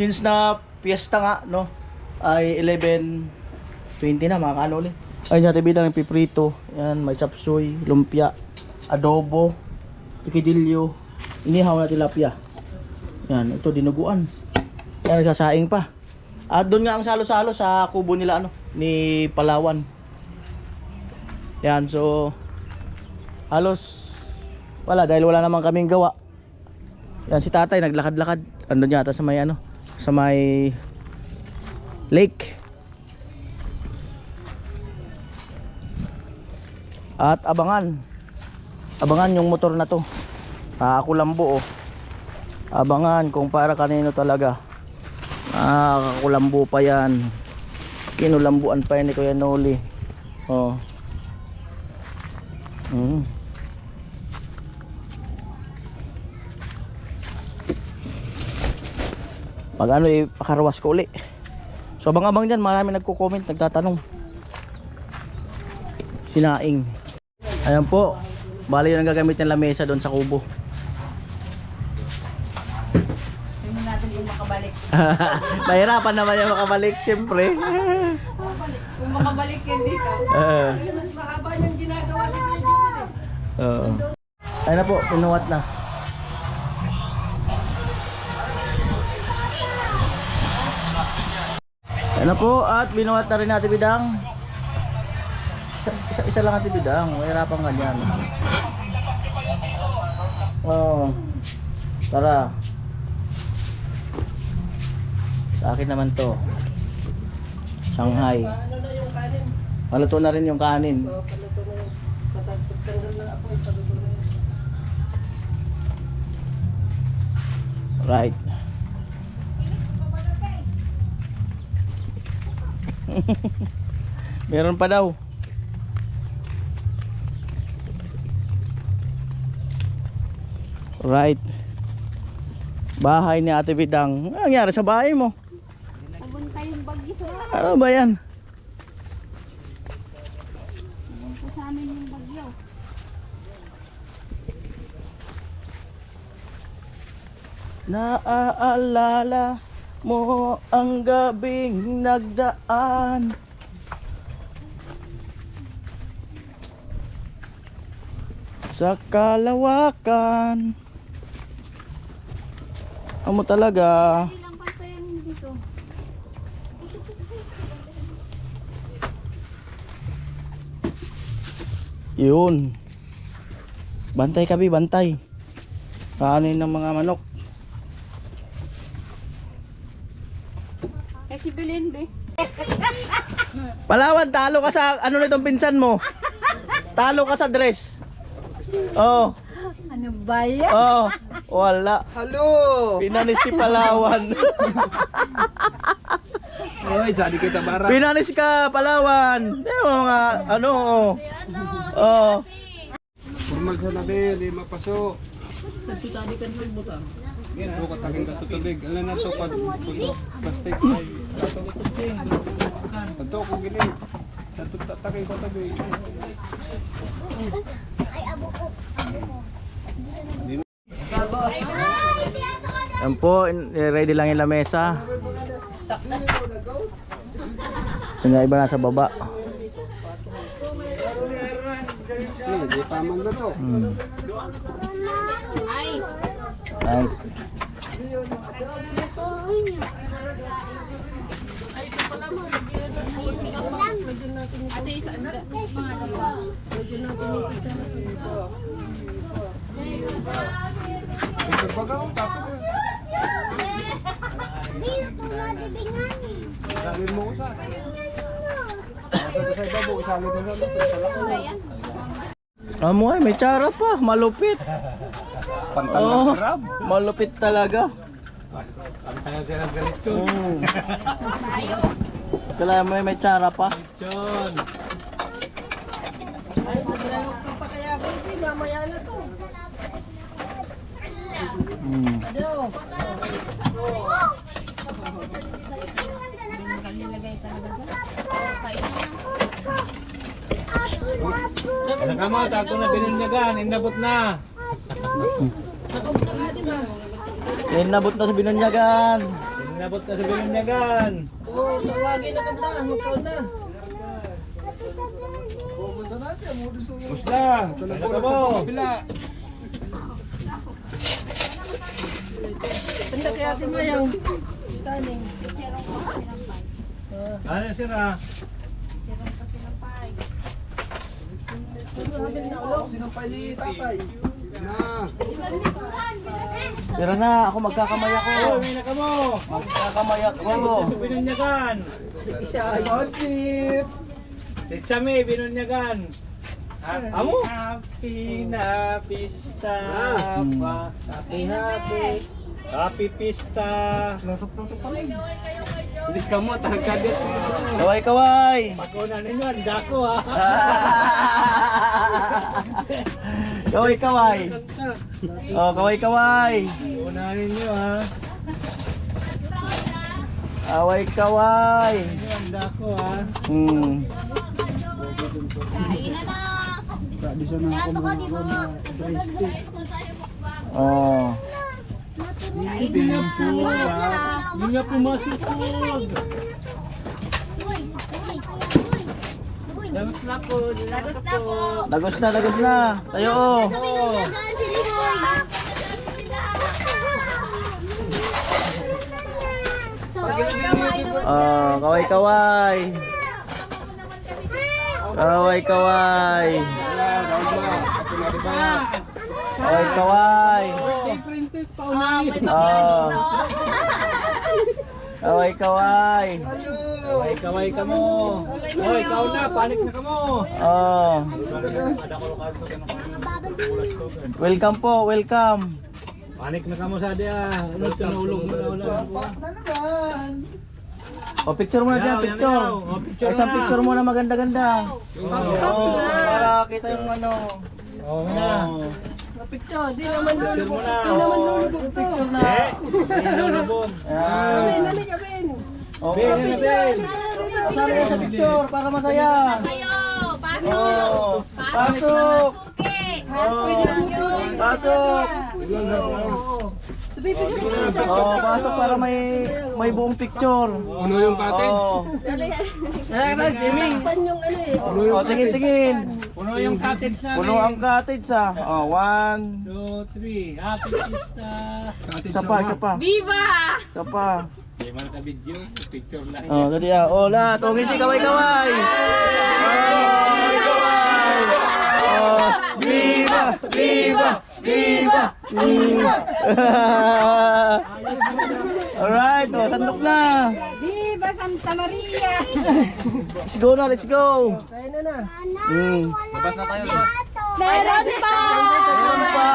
since na piyesta nga, no, ay 11.20 na mga kanoli. Ay, sa tibidang ng piprito. Yan, may chapsuy, lumpia, adobo, pikidilyo, inihaw na tilapia. Yan, ito dinuguan. Yan, sasaing pa. At doon nga ang salo-salo sa kubo nila, ano, ni Palawan. Yan, so, halos, wala, dahil wala namang kaming gawa. Yan, si tatay, naglakad-lakad. Andun yata sa may, ano, sa may lake. At abangan. Abangan yung motor na to. Ah, ako lang buo. Abangan kung para kanino talaga. Ah, kakulambo pa yan. Kinulambuan pa yan ni Kuya Noli. Oh. Mm. Pag ano eh, pakarwas ko uli. So abang-abang dyan, marami nagko-comment, nagtatanong. Sinaing. Ayan po. Bali yung gagamit ng lamesa doon sa kubo. Tingnan natin kung makabalik. Nahirapan naman yung makabalik, siyempre. Kung makabalik yan dito. Uh, Mas mahaba yung ginagawa ni. Oo. Ayun na po, pinuwat na. Na po, at binuwat na rin natin bidang. Isa, isa, isa lang natin bidang, mahirapan ganyan. Oo. Tara. Sa akin naman to. Shanghai. Ano na rin yung kanin. So, paluto na yung patagtagtanggal na ako. Paluto na yung Right. Meron pa daw. Right. Bahay ni Ate Bidang. Ano nangyari sa bahay mo? Pumunta yung bagyo sa Ano ba yan? pumunta sa amin yung bagyo. Naaalala mo ang gabing nagdaan. Sa kalawakan. Amo talaga. Yun. Bantay kabi, bantay. Kanin ng mga manok si Belen, be. Palawan, talo ka sa ano nitong pinsan mo. Talo ka sa dress. Oh, Ano ba yan? oh, wala. Halo! Pinanis si Palawan. Oy, jadi kita barang. Pinanis ka, Palawan. Eh, mga ano. Oh. Formal sa nabi, di mapaso. Yan, so katagin ka tutubig. Alam na to pag pag- plastic ay ato ko kutsing. Ato ko gini. Ato tatagin ko tubig. Yan po, in- ready lang yung lamesa. Yung iba nasa baba. Eh, di paman na to. Hmm. Ay, Ay, ate isa mga dalawa. Ito bagaw tapos. Salin mo usa. Sa sa ibabaw, salin mo sa lupit. amo ay may tsara pa, malupit. Pantang Oh, na sarap. malupit talaga. Pantang siya ng ganito. Mm. Kailangan mo may tsara pa. Na to. Mm. Ano? Sa. Kainan na. Ano ka mo, tako na binunyagan, inabot na. Nakumta nga di ba? Inabot na sa binunyagan. Inabot na sa binunyagan. Oo, tawagin na kanta. Magkaw na. Musla! Ano po mo? sa kabila. Tanda kaya ba yung standing? Ano yung sira? Na. Tira na, ako magkakamay ako. Oh, may naka mo. Magkakamay ako. Sa binunyagan. Isa ay. Titsa me, binunyagan. Amo? Happy na pista Hmm. pa. Happy, happy. Happy Pista. Hindi ka mo, tarkadet mo. Kaway, kaway. Pag-una ninyo, ang dako ha. kaway, kaway. Oh, kaway, kaway. Una ninyo ha. Kaway, kaway. Ninyo, ang dako ha. Hmm. Kainan na. Oh. Hindi na po ha. Hindi nga pumasok po. Damas na po. Lagos na po. Lagos na, lagos na. Tayo, oh. Oh, kaway, kaway. Kaway, kaway. Kaway, kaway. Ah, may bakla Ah. dito. Kaway, kaway. Kaway, kaway ka mo. Oh, ikaw na, panik na ka mo. Oh. Welcome po, welcome. Panik na ka mo sa dia. Ano ito naulog mo na wala. O, picture muna dyan, Yaw, picture. yaw. O, picture Isang na. picture muna maganda-ganda. Oh, para kita yung ano. Oo na. Picture, di naman mo na. Di naman Oh, lulubog to. picture na. Eh, hindi lulubog. Amin, nalik, amin. Oh, Ben, ano, Ben? Kasama sa picture para masaya. Kayo. Pasok. Oh, Pasok. pasok. Oh, pasok. Oh, pasok para may may buong picture. Uno yung katin. Oh. Ay, Jimmy. Pan yung ano eh. Oh, tingin tingin. Puno yung cottage namin. Puno ang cottage ah. Oh, one. Two, three. Happy Pista. Isa pa, isa pa. Viva! Isa pa. Hindi man ka video. Picture lang. Oh, dali ah. Oh, lahat. Oh, ngisi kaway kaway. Oh, kaway. Oh, viva, viva, viva, viva. Alright, oh, sandok na. Viva Santa Maria! Let's go na, let's go. Kaya na na. Hmm. Meron pa! Meron pa.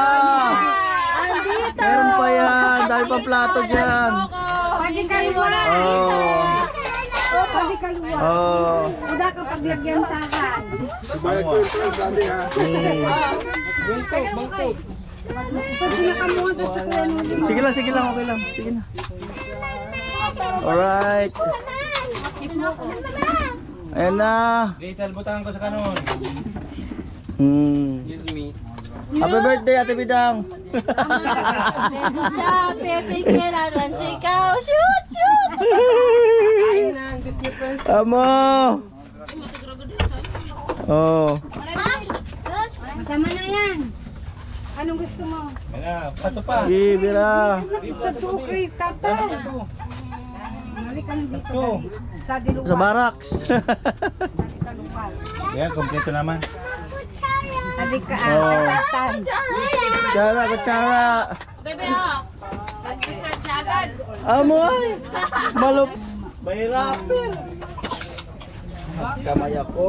Andito! Meron pa yan. Dahil pa plato dyan. Pwede kaluwa! Oh. Oh, pwede kaluwa! Oh. Uda ka paglagyan sa akin. Subayad ko yung friends dati ha. Bangkok, bangkok. Pag nakamuha ka sa kuya nung Sige lang, sige lang, okay lang. Sige na. Alright. Ayan na. Little butangan ko sa kanon. Hmm. Excuse me. Happy birthday, Ate Bidang. Pepe kailangan si ikaw. Shoot! Shoot! Ayun na, ang Disney Princess. Amo. Oh. Masama na yan. Anong gusto mo? Kaya, pato pa. Bibira. Sa tukay, tata. Balikan dito. Ito. Sa diluwa. Sa barracks. Kaya, kompleto naman. Adik ka Oh. tatan. Kutsara, kutsara. Bebe, oh. Nag-dessert na agad. Amo ay. Malup. Kamay ako.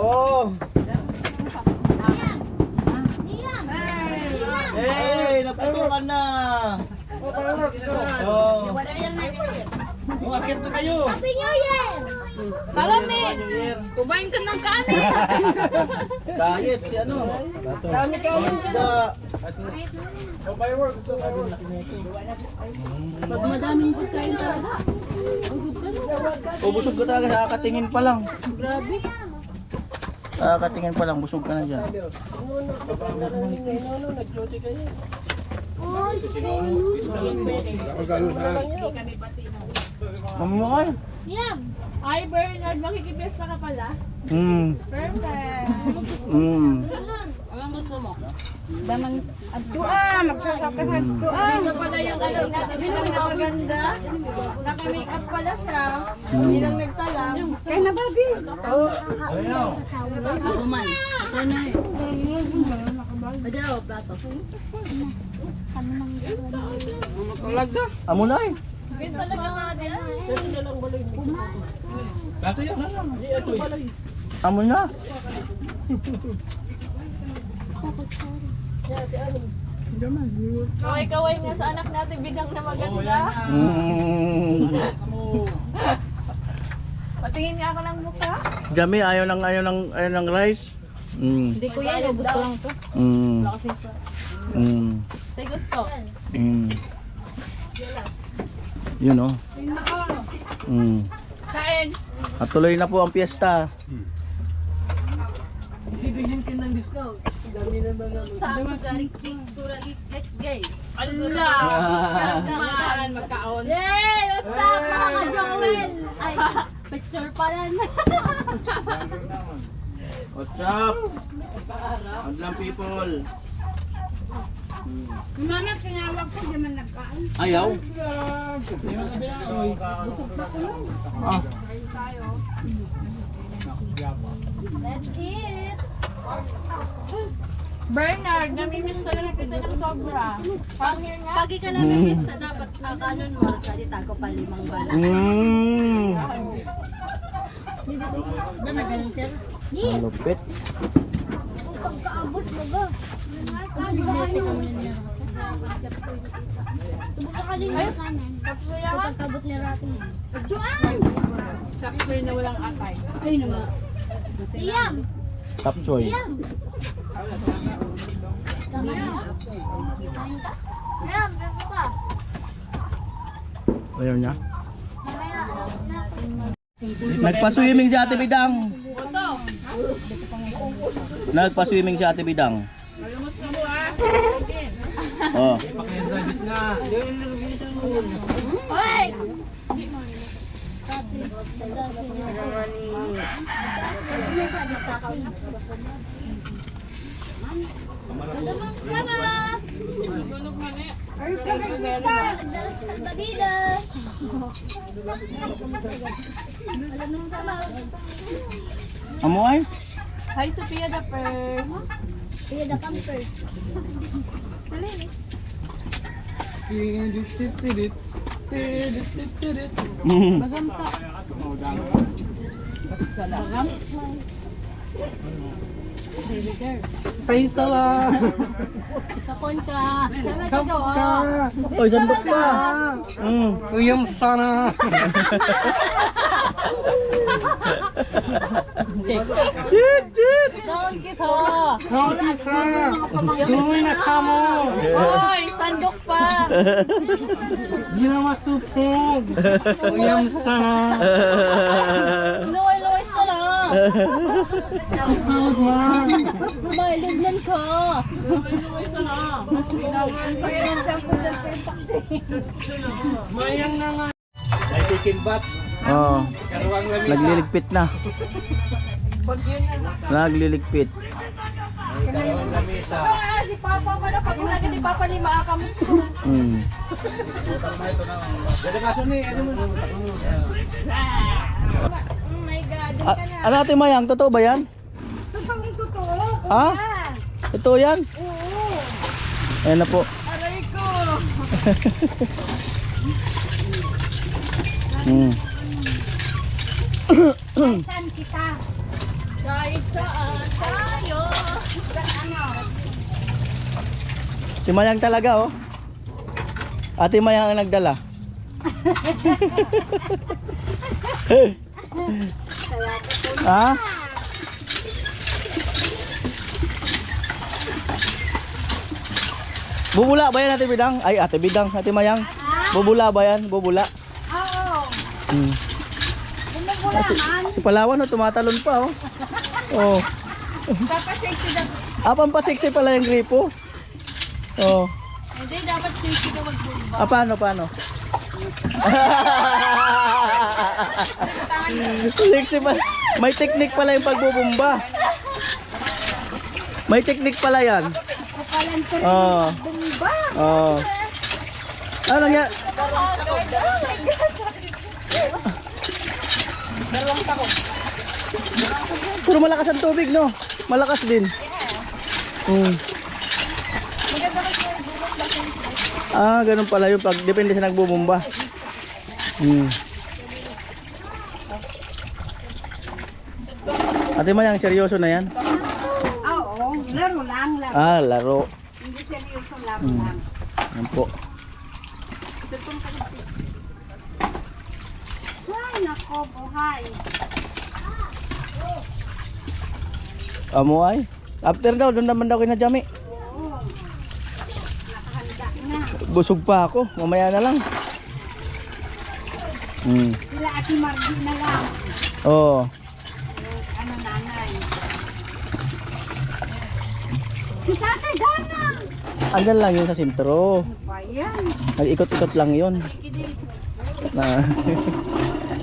Hey, naputukan na. Oh. Oh, akit na kayo. Kalami! Kumain ka ng kanin! Diet si ano? Dami kayo. Isda. Pag madaming pagkain ka. O busog ka talaga sa katingin pa lang. Grabe. Sa katingin pa lang busog ka na diyan. Ano, nag-duty kayo. Magkano sa Mamuhay. Ay, Bernard, makikibesta ka pala. Mm. Perfect. Mm. Anong gusto mo? Ito pala yung ano, bilang na maganda. Naka-makeup pala siya. Hindi lang nagtalang. Kaya na, Bobby. Ako man. Ito na eh. Pwede ako, plato. Amo na eh. Yun talaga nga din. Dato yan na lang. Ito. Amo na. Kaway-kaway nga sa anak natin, bidang na maganda. Mm. Patingin nga ako ng mukha. Jami, ayaw ng, ayaw ng, ayaw ng rice. Mm. Hindi ko yan. Gusto lang to. Mm. Mm. Tay gusto. Mm. Yun oh. Mm. Kain. At tuloy na po ang piyesta. Sa magaling kultura gay. Allah! Kumaan, magkaon. Yay! What's up mga Joel? Ay, picture pa rin. What's up? Adlang people. Mama, tinawag ko, di man nagkaon. Ayaw? Ah, Let's eat! Bernard, namimiss ko na kita ng sobra. Pag, pag ka namin pista, dapat ang kanon mo, salita ko pa limang bala. mm. Ang lupit. Pagkabot ni Rafi. Saksoy na walang atay. Ay naman. Iyam! Top choy. Iyam! Kain ka? Kain ka? Iyam, bebo ka. Ayaw niya. Nagpa-swimming si Ate Bidang. Nagpa-swimming si Ate Bidang. malumos ka mo ah. Oh. Man eh. Ay, kagagita! Dalas sa babida! Alam mo ka ba? Amo ay? Hi, Sophia the first. Kaya the campers. Mm. Paisa lang. Kapon ka. Sama ka gawa. Oy, sandok pa. Mm. Uyam sana. Chit, chit. Saan kita? Doon na kamo. Hoy, sandok pa. Di na masupog. Sana. Luway-luway sa lang. May lugnan ka. Mayang na nga. Ay, chicken Oh, lamisa. nagliligpit na. Nagliligpit. Karuang lamisa. Ah, si Papa pala. Pag unaga ni Papa ni Maaka mo. Mm. Dada kaso ni, ano mo? Oh my God, ka na. ano Ate Mayang, totoo ba yan? Totoong totoo. Ha? Totoo yan? Oo. Ayan na po. Aray ko. Mm. Saan kita? Kahit saan tayo. Si Mayang talaga oh. Ate Mayang ang nagdala. ha? Bubula ba yan Ate Bidang? Ay Ate Bidang, Ate Mayang. Bubula ba yan? Bubula. Oo. Hmm. Si, si Palawan oh, tumatalon pa oh. Oh. Papa sexy na. Ah, pampasiksi pala yung gripo. Oh. Hindi, dapat safety ka magbumba. Ah, paano, paano? Lexi pa. May technique pala yung pagbubumba. May technique pala yan. Kapalan ko rin Oo. bumba. Oo. Ano nga? Puro malakas ang tubig, no? Malakas din. Mm. Ah, ganun pala yung pag depende sa nagbubumba. Hmm. Ate Mayang, seryoso na yan? Oo, laro lang, laro. Ah, laro. Hindi seryoso, laro Hmm. lang. Yan po. Ay, nako, buhay. Amo ay. After daw, doon naman daw kina Jami. Oo. Nakahanda na. Busog pa ako. Mamaya na lang. Hmm. Sila Ate Margie na lang. Oo. Ano, nanay. Si Tatay Dana. Andyan lang yun sa sentro. Ano ba yan? Nag-ikot-ikot lang yun. Na,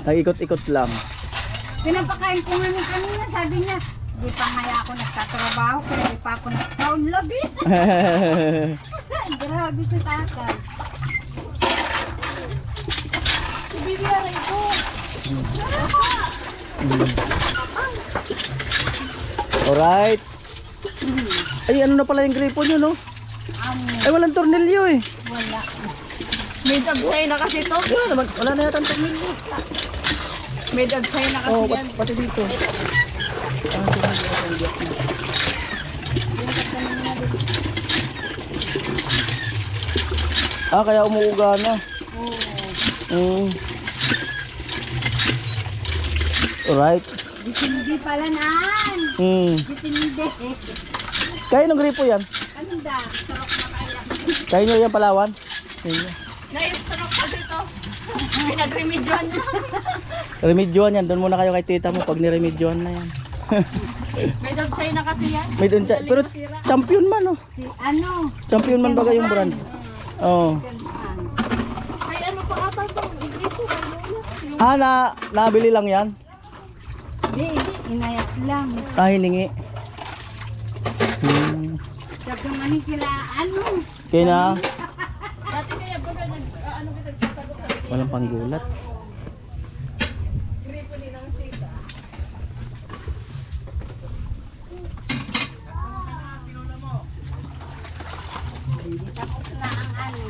nag-ikot-ikot lang. Pinapakain ko nga nung kanina, sabi niya, di pa nga ako nagtatrabaho, kaya di pa ako nagtaunlog eh. Grabe si tatay. Bibiyari ko. Alright. Ay, ano na pala yung gripo nyo, no? Ay, walang tornilyo eh. wala. Made of China kasi to. Wala naman, wala na yata ang tornilyo. Made of China kasi Oo, oh, yan. pati, dito. Ah, kaya umuuga na. Mm. Alright. Ditindi pala naan. Mm. Ditindi. Kaya ng gripo yan? Ano da? Sarap na kaya. Kaya nyo yan palawan? Kaya. Na-stroke pa dito. Pinag-remedyohan niya. Remedyohan yan. Doon muna kayo kay tita mo pag niremedyohan na yan. Made of China kasi yan. May doon siya. Pero champion man oh. Si ano? Champion man baga yung brand. Oo. Gansan. Ay, ano pa ata to? Dito, ano Ah, na, nabili lang yan? Di, inayat lang. Ah, hiningi. Hmm. Sabi sila, ano? Kaya na, Dati kaya baga nag, ah, ano kita sasagot sa walang panggulat. gripo ni ng sita. Hindi tapos na ang ano.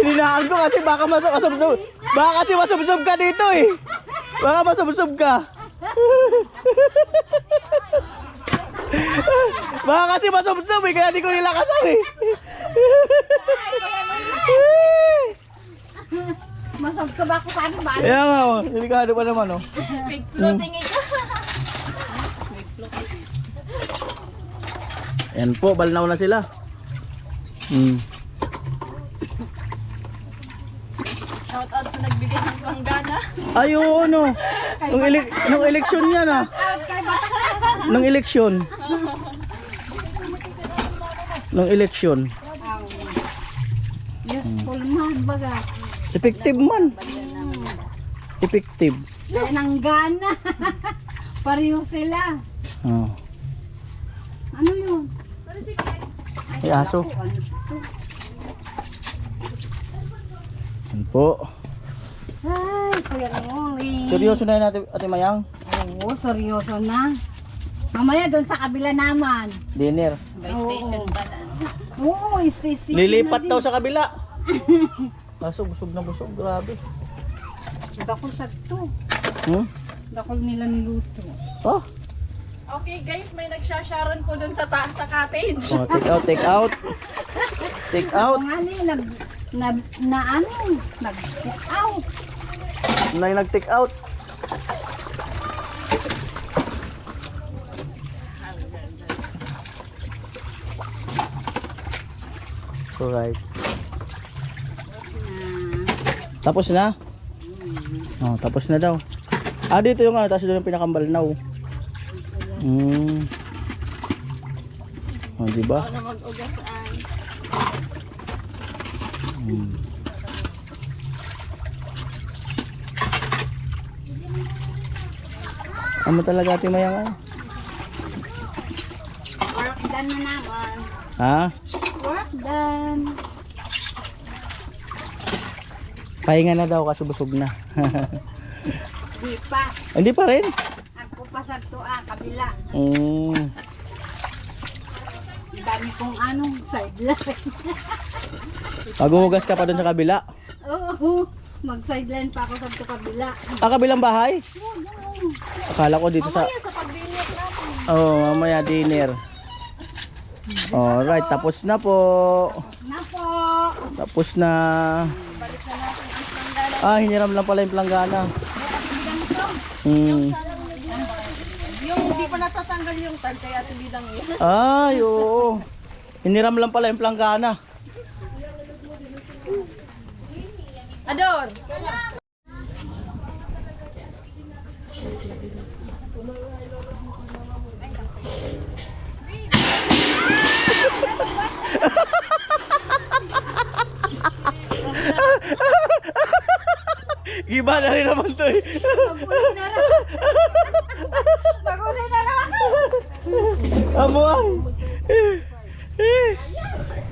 Hininahan ko kasi baka masubsob. Baka kasi masubsob ka dito eh. Baka masubsob ka. Baka kasi masubsob eh, kaya di ko nilakasan eh. Ba ako sa ano ba? Kaya nga oh, delikado pa naman oh. Big floating ito. Ayan po, balnaw na sila. Hmm. Shout out sa nagbigay ng panggana. Ayun no. Nung, ele- nung eleksyon yan ah. Nung eleksyon. Nung eleksyon. Useful man baga. Effective man. Effective. Kaya nang gana. Pareho sila. Oh. Ano yun? Ay, aso. ano? Yan po. Ay, kuya Nong. eh. Seryoso na yun ate, ate Mayang. Oo, seryoso na. Mamaya doon sa kabila naman. Dinner. By Oo. station pa na. Oo, stay. Lilipat daw sa kabila. Kaso busog na busog. Grabe. Dakol sa to. Hmm? Dakol nila niluto. Oh. Okay guys, may nagsasharon po dun sa taas sa cottage. oh. Take out, take out. Take out. Ang ano yun, nag, na, na ano, nag yung nag-take out. Alright. Tapos na? Oh, tapos na daw. Ah, dito yung ano, tapos doon yung pinakambalnaw. Mm. Oh, di ba? na mag-ugasaan. Hmm. Ano talaga ate mayang ay? Work done na naman. Ha? Work done. Pahinga na daw kasi busog na. Di pa. Hindi pa rin. Ako pa sa tuwa, kabila. Mm. Dami kong anong sideline. Maghuhugas ka pa doon sa kabila. Oo. Mag-sideline pa ako sa kabila. Ah, kabilang bahay? Akala ko dito sa... Sa pag-dinner natin. Oh, mamaya dinner. Alright, tapos na po. Na po. Tapos na. Ah, hiniram lang pala yung planggana. Hmm. Yung hindi pa natatanggal yung tag, kaya tulidang yun. Ay, oo. Hiniram lang pala yung planggana. Ador! Giba na rin naman to eh. Magunin na lang. Amoy. Amoy.